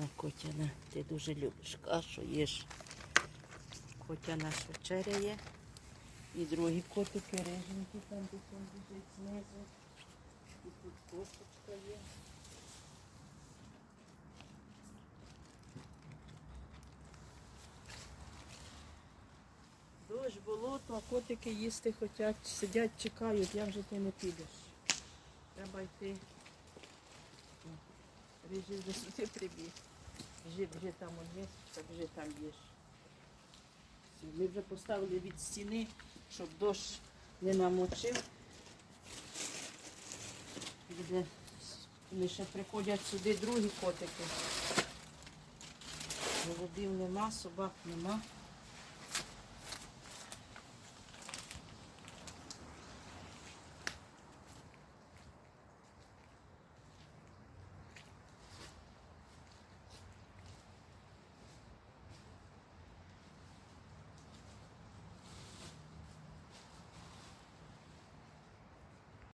На Котяна, ти дуже любиш кашу, їж. Котя наш вечеряє. І другі котики риженькі там десь біжить знизу. І тут кошечка є. Дощ, болото, а котики їсти хочуть, сидять, чекають, як же ти не підеш. Треба йти. Рижі вже сюди прибіг. Біжи, біжи там он є, біжи там. Все, Ми вже поставили від стіни, щоб дощ не намочив. Коли ще приходять сюди другі котики. Голубів нема, собак нема.